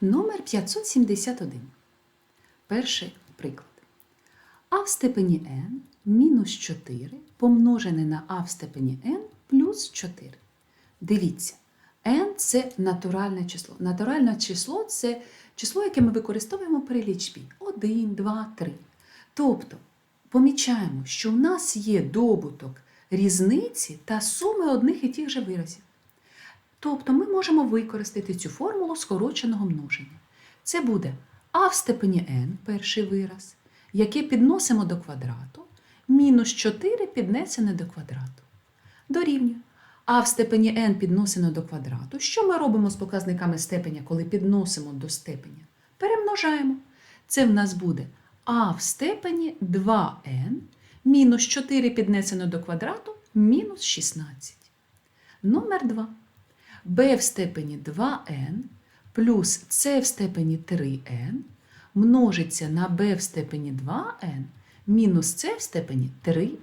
Номер 571. Перший приклад. А в степені n мінус 4 помножене на а в степені n плюс 4. Дивіться, n – це натуральне число. Натуральне число це число, яке ми використовуємо при лічбі. 1, 2, 3. Тобто, помічаємо, що у нас є добуток різниці та суми одних і тих же виразів. Тобто ми можемо використати цю формулу скороченого множення. Це буде а в степені n перший вираз, яке підносимо до квадрату, мінус 4 піднесене до квадрату. Дорівнює. А в степені n підносено до квадрату. Що ми робимо з показниками степеня, коли підносимо до степеня? Перемножаємо. Це в нас буде а в степені 2n мінус 4 піднесено до квадрату мінус 16. Номер 2 b в степені 2n плюс c в степені 3n множиться на b в степені 2n мінус c в степені 3n.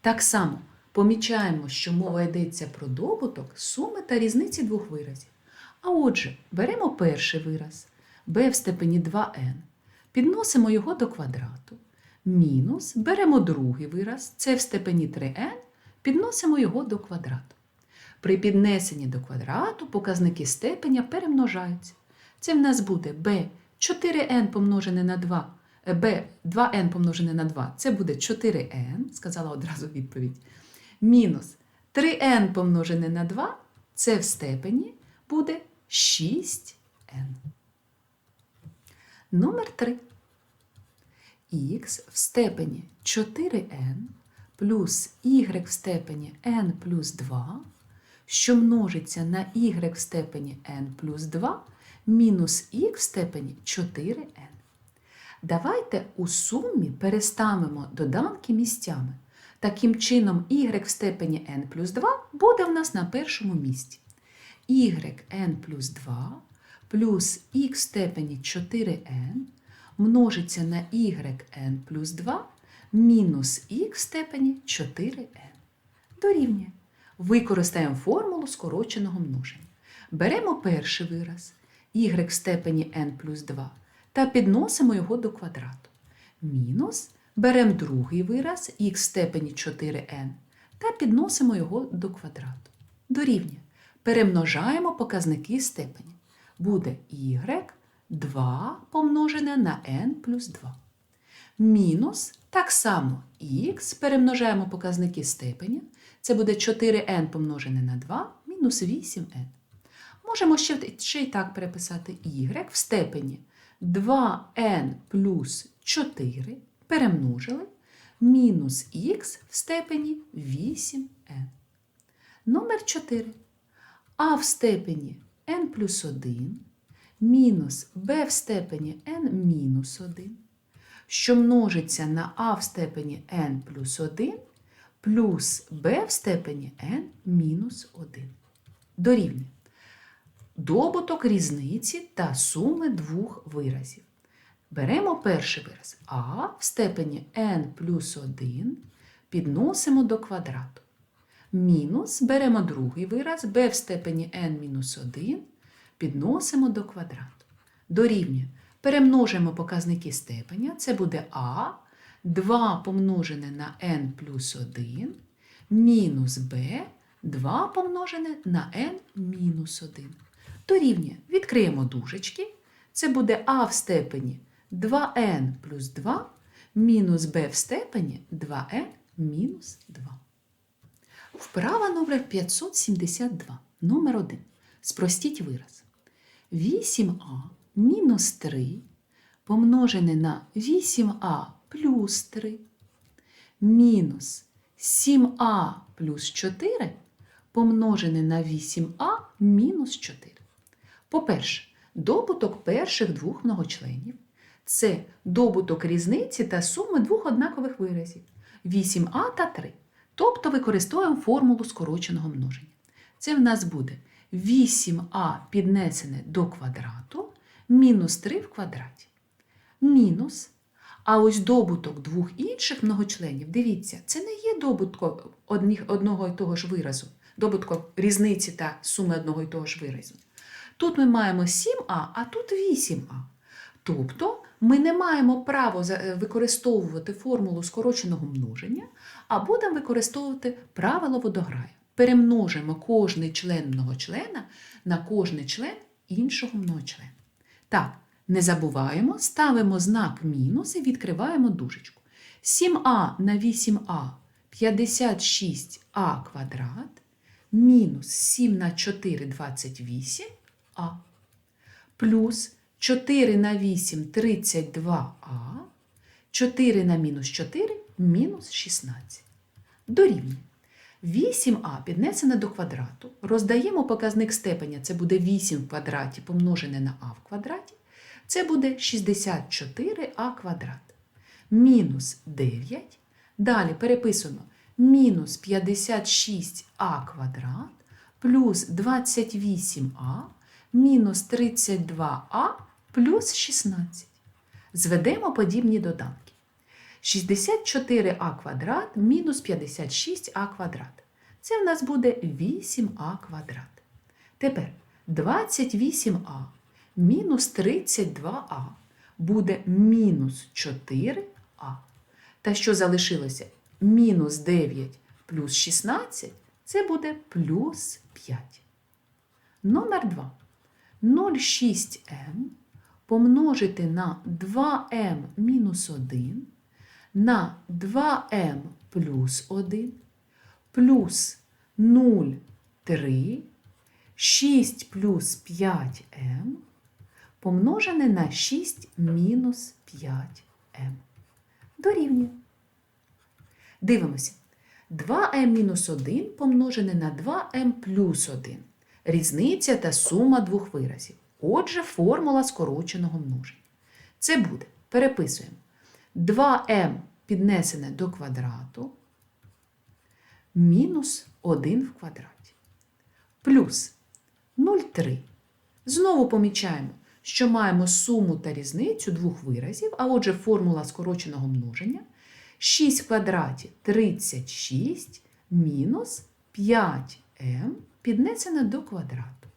Так само помічаємо, що мова йдеться про добуток суми та різниці двох виразів. А отже, беремо перший вираз b в степені 2n, підносимо його до квадрату, мінус беремо другий вираз c в степені 3n, підносимо його до квадрату. При піднесенні до квадрату показники степеня перемножаються. Це в нас буде b 4n помножене на 2, е, b 2n помножене на 2, це буде 4n, сказала одразу відповідь. Мінус 3n помножене на 2, це в степені буде 6n. Номер 3. х в степені 4n плюс y в степені n плюс 2 що множиться на y в степені n плюс 2 мінус х в степені 4n. Давайте у сумі переставимо доданки місцями. Таким чином, y в степені n плюс 2 буде в нас на першому місці. yn плюс 2 плюс х в степені 4n множиться на yn плюс 2 мінус х в степені 4n. Дорівнює. Використаємо формулу скороченого множення. Беремо перший вираз y в степені n плюс 2 та підносимо його до квадрату. Мінус беремо другий вираз х в степені 4n та підносимо його до квадрату. Дорівнює. Перемножаємо показники степені. Буде y 2 помножене на n плюс 2. Мінус так само х перемножаємо показники степеня. Це буде 4n помножене на 2 мінус 8n. Можемо ще, ще й так переписати y в степені 2n плюс 4 перемножили мінус х в степені 8n. Номер 4. а в степені n плюс 1 мінус b в степені n мінус 1, що множиться на а в степені n плюс 1 плюс b в степені n мінус 1. Дорівнює. Добуток різниці та суми двох виразів. Беремо перший вираз а в степені n плюс 1 підносимо до квадрату. Мінус беремо другий вираз b в степені n мінус 1 підносимо до квадрату. Дорівнює. Перемножимо показники степеня. Це буде а 2 помножене на n плюс 1 мінус b 2 помножене на n мінус 1. Дорівнює. Відкриємо дужечки. Це буде а в степені 2n плюс 2 мінус b в степені 2n мінус 2. Вправа номер 572. Номер 1. Спростіть вираз. 8а мінус 3 помножене на 8а плюс 3 мінус 7а плюс 4 помножене на 8а мінус 4. По-перше, добуток перших двох многочленів це добуток різниці та суми двох однакових виразів 8а та 3. Тобто використовуємо формулу скороченого множення. Це в нас буде 8а піднесене до квадрату мінус 3 в квадраті. Мінус. А ось добуток двох інших многочленів, дивіться, це не є добутком одного і того ж виразу, добутком різниці та суми одного і того ж виразу. Тут ми маємо 7а, а тут 8а. Тобто ми не маємо права е, використовувати формулу скороченого множення, а будемо використовувати правило водограю. Перемножимо кожний член многочлена на кожний член іншого многочлена. Так, не забуваємо, ставимо знак мінус і відкриваємо дужечку. 7а на 8а 56а квадрат мінус 7 на 4 28а плюс 4 на 8 32а, 4 на мінус 4 мінус 16. Дорівнює. 8а піднесене до квадрату. Роздаємо показник степеня. Це буде 8 в квадраті помножене на а в квадраті. Це буде 64а квадрат. Мінус 9. Далі переписуємо мінус 56а квадрат плюс 28а мінус 32а плюс 16. Зведемо подібні доданки. 64а квадрат мінус 56а квадрат. Це в нас буде 8а квадрат. Тепер 28а мінус 32а буде мінус 4а. Та що залишилося? Мінус 9 плюс 16 це буде плюс 5. Номер 2. 0,6m помножити на 2m мінус 1 на 2m плюс 1 плюс 0,3 6 плюс 5m помножене на 6 мінус 5m. Дорівнює. Дивимося. 2m мінус 1 помножене на 2m плюс 1. Різниця та сума двох виразів. Отже, формула скороченого множення. Це буде, переписуємо. 2m піднесене до квадрату мінус 1 в квадраті. Плюс 0,3. Знову помічаємо, що маємо суму та різницю двох виразів, а отже, формула скороченого множення. 6 в квадраті 36 мінус 5m піднесене до квадрату.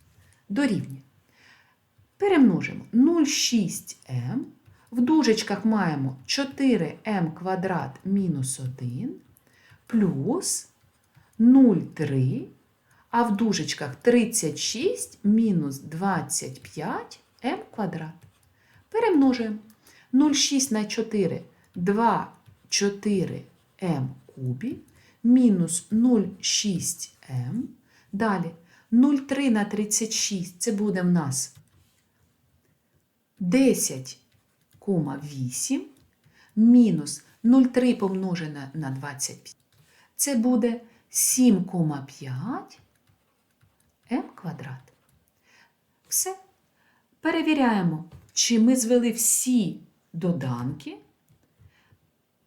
Дорівнює. Перемножимо 0,6m. В дужечках маємо 4m квадрат мінус 1 плюс 0,3, а в дужечках 36 мінус 25 m квадрат. Перемножуємо 0,6 на 4 2 4m кубі мінус 0,6m. Далі 0,3 на 36 це буде в нас 10,8 мінус 0,3 помножене на 25. Це буде 7,5 m квадрат. Все. Перевіряємо, чи ми звели всі доданки.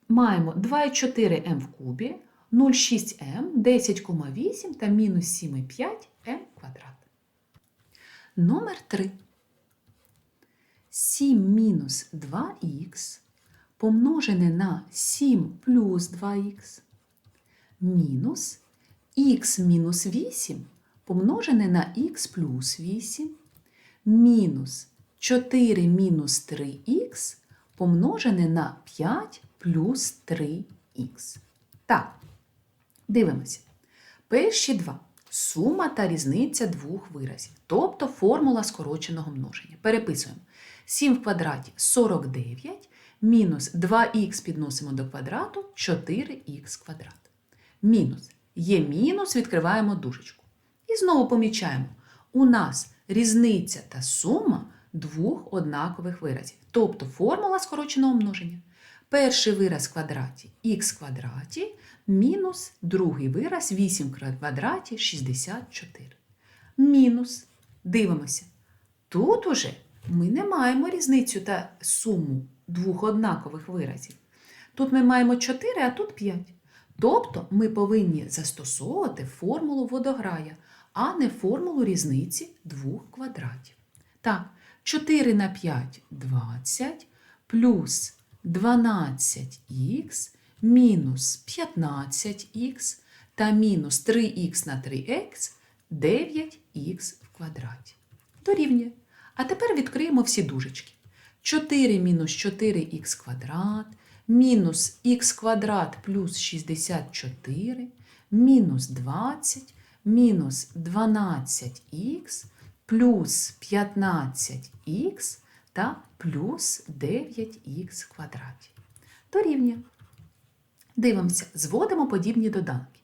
Маємо 2,4m в кубі, 0,6m, 10,8 та мінус 7,5 m квадрат. Номер 3. 7 мінус 2х помножене на 7 плюс 2х мінус х мінус 8 помножене на х плюс 8 мінус 4 мінус 3х помножене на 5 плюс 3х. Так, дивимося. Перші два. Сума та різниця двох виразів, тобто формула скороченого множення. Переписуємо. 7 в квадраті 49, мінус 2х підносимо до квадрату 4х квадрат. Мінус. Є мінус, відкриваємо дужечку. І знову помічаємо, у нас різниця та сума двох однакових виразів. Тобто формула скороченого множення. Перший вираз в квадраті х квадраті мінус другий вираз 8 в квадраті 64. Мінус. Дивимося. Тут уже ми не маємо різницю та суму двох однакових виразів. Тут ми маємо 4, а тут 5. Тобто ми повинні застосовувати формулу водограя, а не формулу різниці двох квадратів. Так, 4 на 5 20 плюс 12х мінус 15х та мінус 3х на 3х 9х в квадраті. Дорівнює. А тепер відкриємо всі дужечки. 4 мінус 4х квадрат, мінус х квадрат плюс 64, мінус 20, мінус 12х, плюс 15х та плюс 9х квадраті. Дорівнює. Дивимося, зводимо подібні доданки.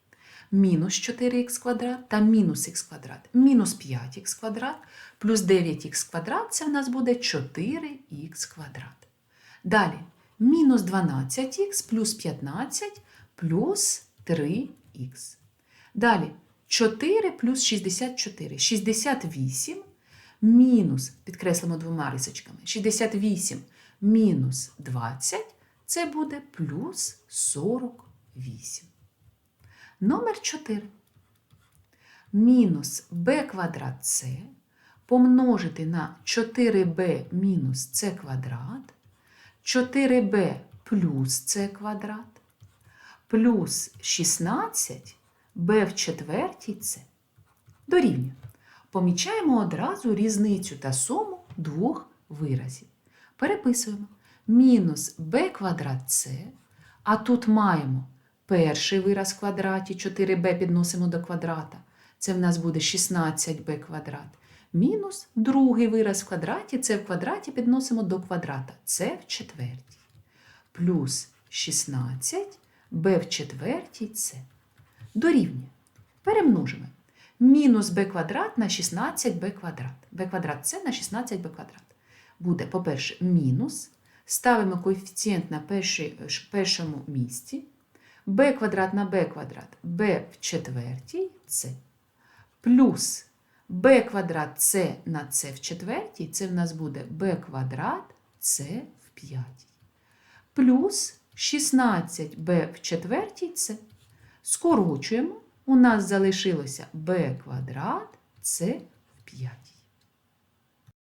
Мінус 4х квадрат та мінус х квадрат. Мінус 5х квадрат плюс 9х квадрат це в нас буде 4х квадрат. Далі мінус 12х плюс 15 плюс 3х. Далі 4 плюс 64. 68 мінус, підкреслимо двома рисочками, 68 мінус 20 це буде плюс 48. Номер 4. Мінус b квадрат c помножити на 4b мінус c квадрат, 4b плюс c квадрат, плюс 16 b в четвертій c дорівнює. Помічаємо одразу різницю та суму двох виразів. Переписуємо мінус b квадрат c, а тут маємо перший вираз в квадраті, 4b підносимо до квадрата. Це в нас буде 16b квадрат. Мінус другий вираз в квадраті, це в квадраті підносимо до квадрата. Це в четвертій. Плюс 16 b в четвертій це. Дорівнює. Перемножимо. Мінус b квадрат на 16b квадрат. b квадрат це на 16b квадрат. Буде, по-перше, мінус. Ставимо коефіцієнт на перший, першому місці. b квадрат на b квадрат, b в четвертій це. Плюс b квадрат c на c в четвертій, це в нас буде b квадрат c в п'ятій. Плюс 16b в четвертій це. Скорочуємо. У нас залишилося b квадрат c в п'ятій.